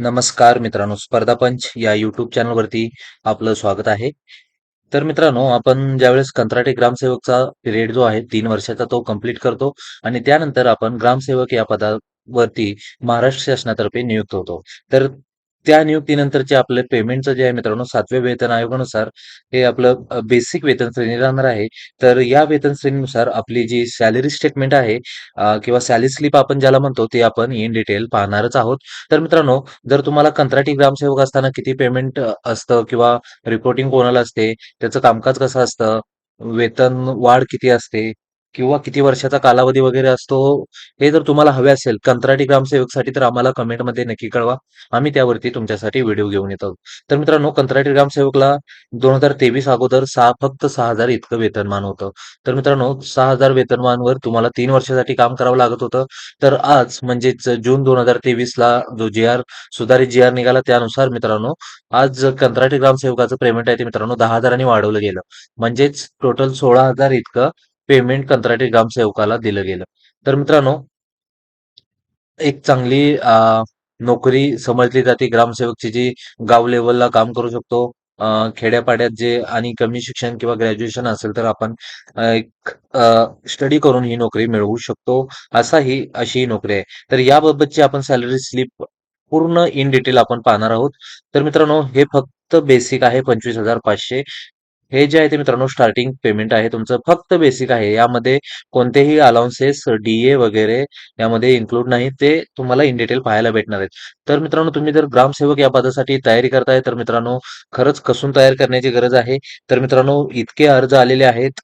नमस्कार मित्रांनो स्पर्धा पंच या युट्यूब चॅनलवरती आपलं स्वागत आहे. तर मित्रांनो आपण ज्यावेळेस कंत्राटी ग्रामसेवकचा पिरियड जो आहे तीन वर्षाचा तो कंप्लीट करतो आणि त्यानंतर आपण ग्रामसेवक या पदावरती महाराष्ट्र शासनातर्फे नियुक्त होतो. तर त्या नियुक्तीनंतरचे आपले पेमेंटचं जे आहे मित्रांनो सातव्या वेतन आयोगानुसार हे आपलं बेसिक वेतन श्रेणी राहणार आहे. तर या वेतन श्रेणीनुसार आपली जी सॅलरी स्टेटमेंट आहे किंवा सॅलरी स्लिप आपण ज्याला म्हणतो ते आपण इन डिटेल पाहणारच आहोत. तर मित्रांनो जर तुम्हाला कंत्राटी ग्रामसेवक असताना किती पेमेंट असतं किंवा रिपोर्टिंग कोणाला असते, त्याचं कामकाज कसं असतं, वेतन वाढ किती असते किंवा किती वर्षाचा कालावधी वगैरे असतो, हे जर तुम्हाला हवे असेल कंत्राटी ग्रामसेवकसाठी तर आम्हाला कमेंटमध्ये नक्की कळवा. आम्ही त्यावरती तुमच्यासाठी व्हिडिओ घेऊन येतो. तर मित्रांनो कंत्राटी ग्रामसेवकला 2023 अगोदर सहा फक्त सहा हजार इतकं वेतनमान होतं. तर मित्रांनो सहा हजार वेतनमानवर तुम्हाला तीन वर्षासाठी काम करावं लागत होतं. तर आज म्हणजेच जून 2023 ला जो जी-आर सुधारित जी-आर निघाला त्यानुसार मित्रांनो आज कंत्राटी ग्रामसेवकाचं पेमेंट आहे ते मित्रांनो दहा हजारांनी वाढवलं गेलं. म्हणजेच टोटल सोळा हजार इतकं पेमेंट कंत्राटी ग्रामसेवकाला दिलं गेलं. तर मित्रांनो एक चांगली नोकरी समजली जाते ग्रामसेवकची जी गाव लेवलला काम करू शकतो. खेड्यापाड्यात जे आणि कमी शिक्षण किंवा ग्रॅज्युएशन असेल तर आपण एक स्टडी करून ही नोकरी मिळवू शकतो. असा ही अशी ही नोकरी आहे. तर याबाबतची आपण सॅलरी स्लिप पूर्ण इन डिटेल आपण पाहणार आहोत. तर मित्रांनो हे फक्त बेसिक आहे 25,500 हे जे आहे ते मित्रांनो स्टार्टिंग पेमेंट आहे तुमचं फक्त बेसिक आहे. यामध्ये कोणतेही अलाउन्सेस, डीए वगैरे यामध्ये इन्क्लूड नाही. ते तुम्हाला इन डिटेल पाहायला भेटणार आहेत. तर मित्रांनो तुम्ही जर ग्रामसेवक या पदासाठी तयारी करताय तर मित्रांनो खरंच कसून तयार करण्याची गरज आहे. तर मित्रांनो इतके अर्ज आलेले आहेत.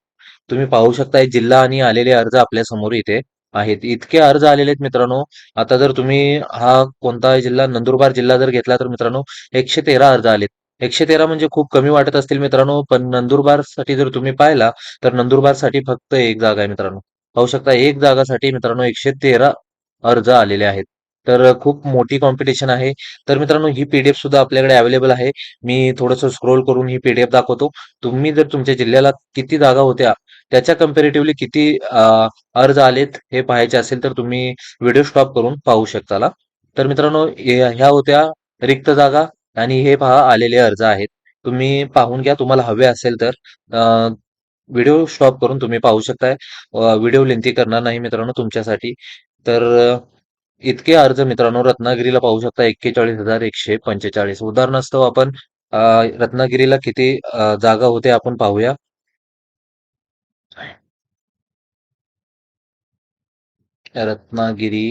तुम्ही पाहू शकताय जिल्हा आणि आलेले अर्ज आपल्यासमोर इथे आहेत. इतके अर्ज आलेले आहेत मित्रांनो. आता जर तुम्ही हा कोणता जिल्हा नंदुरबार जिल्हा जर घेतला तर मित्रांनो 113 अर्ज आलेत. 113 म्हणजे खूप कमी वाटत असतील मित्रांनो, पण नंदुरबारसाठी जर तुम्ही पाहिला, तर नंदुरबारसाठी फक्त एक जागा आहे मित्रांनो. पाहू शकता एक जागासाठी मित्रांनो 113 अर्ज आलेले आहेत. तर खूप मोठी कॉम्पिटिशन आहे. तर मित्रांनो ही पीडीएफ सुद्धा आपल्याकडे अवेलेबल आहे. मी थोडंसं स्क्रोल करून ही पीडीएफ दाखवतो. तुम्ही जर तुमच्या जिल्ह्याला किती जागा होत्या, त्याच्या कम्पेरेटिव्हली किती अर्ज आलेत हे पाहायचे असेल तर तुम्ही व्हिडिओ स्टॉप करून पाहू शकता. तर मित्रांनो ह्या होत्या रिक्त जागा आणि हे पहा आलेले अर्ज आहेत. तुम्ही पाहून घ्या तुम्हाला हवे असेल तर व्हिडिओ स्टॉप करून तुम्ही पाहू शकताय. व्हिडिओ लेंथी करणार नाही मित्रांनो तुमच्यासाठी. तर इतके अर्ज मित्रांनो रत्नागिरीला पाहू शकता 41,145 उदाहरणास्तव आपण रत्नागिरीला किती जागा होते आपण पाहूया. रत्नागिरी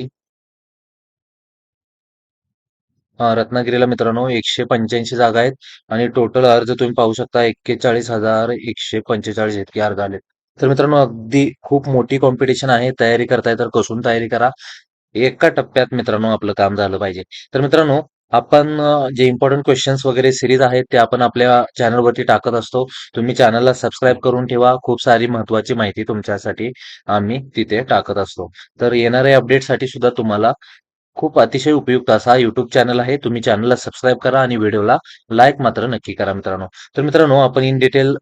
रत्नागिरीला मित्रांनो 185 जागा आहेत आणि टोटल अर्ज तुम्ही पाहू शकता 41,145 इतके अर्ज आलेत. तर मित्रांनो अगदी खूप मोठी कॉम्पिटिशन आहे. तयारी करताय तर कसून तयारी करा. एका टप्प्यात मित्रांनो आपलं काम झालं पाहिजे. तर मित्रांनो आपण जे इम्पॉर्टंट क्वेश्चन्स वगैरे सिरीज आहेत ते आपण आपल्या चॅनलवरती टाकत असतो. तुम्ही चॅनलला सबस्क्राईब करून ठेवा. खूप सारी महत्वाची माहिती तुमच्यासाठी आम्ही तिथे टाकत असतो. तर येणाऱ्या अपडेटसाठी सुद्धा तुम्हाला खूप अतिशय उपयुक्त असा युट्यूब चॅनल आहे. तुम्ही चॅनलला सबस्क्राईब करा आणि व्हिडिओला लाईक मात्र नक्की करा मित्रांनो. तर मित्रांनो आपण इन डिटेल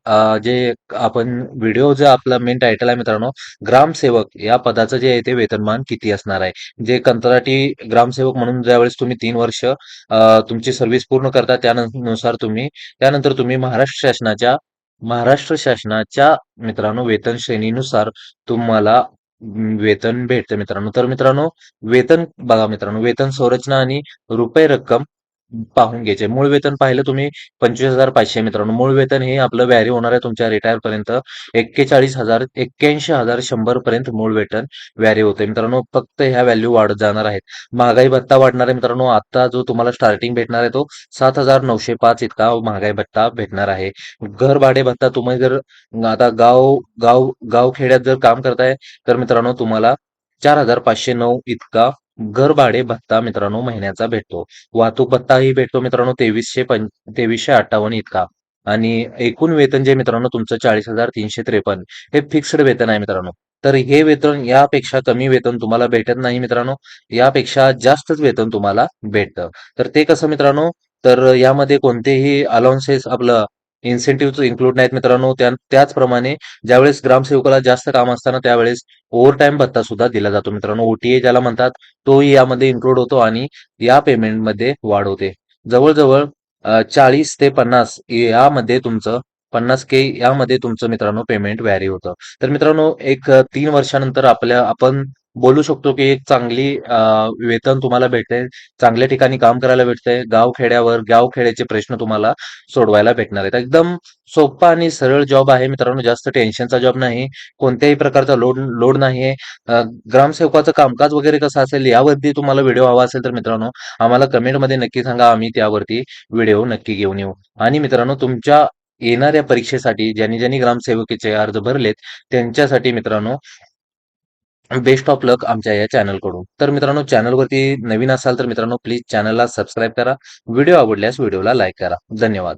जे आपण व्हिडिओ जे आपला मेन टायटल आहे मित्रांनो, ग्रामसेवक या पदाचं जे आहे ते वेतनमान किती असणार आहे. जे कंत्राटी ग्रामसेवक म्हणून ज्यावेळेस तुम्ही तीन वर्ष तुमची सर्व्हिस पूर्ण करता त्यानुसार तुम्ही त्यानंतर तुम्ही महाराष्ट्र शासनाच्या महाराष्ट्र शासनाच्या मित्रांनो वेतन श्रेणीनुसार तुम्हाला वेतन भेटतं मित्रांनो. तर मित्रांनो वेतन बघा मित्रांनो, वेतन संरचना आणि रुपये रक्कम पाहून घ्यायचे. मूळ वेतन पाहिलं तुम्ही 25,500 मित्रांनो. मूळ वेतन हे आपलं व्हॅरी होणार आहे तुमच्या रिटायर पर्यंत 41,000 81,100 पर्यंत मूळ वेतन व्हॅरी होते मित्रांनो. फक्त ह्या व्हॅल्यू वाढत जाणार आहेत. महागाई भत्ता वाढणार आहे मित्रांनो. आता जो तुम्हाला स्टार्टिंग भेटणार आहे तो 7,905 इतका महागाई भत्ता भेटणार आहे. घर भाडे भत्ता तुम्ही जर आता गाव गाव गाव खेड्यात जर काम करताय तर मित्रांनो तुम्हाला 4,509 इतका घरभाडे भत्ता मित्रांनो महिन्याचा भेटतो. वाहतूक भत्ताही भेटतो मित्रांनो तेवीसशे पं 2358 इतका आणि एकूण वेतन जे मित्रांनो तुमचं 40,353 हे फिक्स्ड वेतन आहे मित्रांनो. तर हे वेतन यापेक्षा कमी वेतन तुम्हाला भेटत नाही मित्रांनो. यापेक्षा जास्तच वेतन तुम्हाला भेटतं. तर ते कसं मित्रांनो, तर यामध्ये कोणतेही अलाउन्सेस आपलं इन्सेंटिव्ह इन्क्लूड नाहीत मित्रांनो. त्याचप्रमाणे ज्यावेळेस ग्रामसेवकाला जास्त काम असताना त्यावेळेस ओव्हर टाइम भत्ता सुद्धा दिला जातो मित्रांनो. ओटीए ज्याला म्हणतात तोही यामध्ये इन्क्लूड होतो आणि या पेमेंटमध्ये वाढ होते. जवळजवळ चाळीस ते पन्नास यामध्ये तुमचं पन्नास के यामध्ये तुमचं मित्रांनो पेमेंट व्हॅरी होतं. तर मित्रांनो एक तीन वर्षानंतर आपल्या आपण बोलू शकतो की एक चांगली वेतन तुम्हाला भेटते चांगल्या ठिकाणी काम करायला भेटतंय. गावखेड्यावर गावखेड्याचे प्रश्न तुम्हाला सोडवायला भेटणार आहेत. एकदम सोपा आणि सरळ जॉब आहे मित्रांनो. जास्त टेन्शनचा जॉब नाही. कोणत्याही प्रकारचा लोड लोड नाही आहे ग्रामसेवकाचं कामकाज वगैरे कसं असेल यावरती तुम्हाला व्हिडिओ हवा असेल तर मित्रांनो आम्हाला कमेंटमध्ये नक्की सांगा. आम्ही त्यावरती व्हिडिओ नक्की घेऊन येऊ. आणि मित्रांनो तुमच्या येणाऱ्या परीक्षेसाठी ज्यांनी ज्यांनी ग्रामसेवकीचे अर्ज भरलेत त्यांच्यासाठी मित्रांनो बेस्ट ऑफ लक आमच्या या चॅनलकडून. तर मित्रांनो चॅनलवरती नवीन असाल तर मित्रांनो प्लीज चॅनलला सबस्क्राईब करा. व्हिडिओ आवडल्यास व्हिडिओला लाईक करा. धन्यवाद.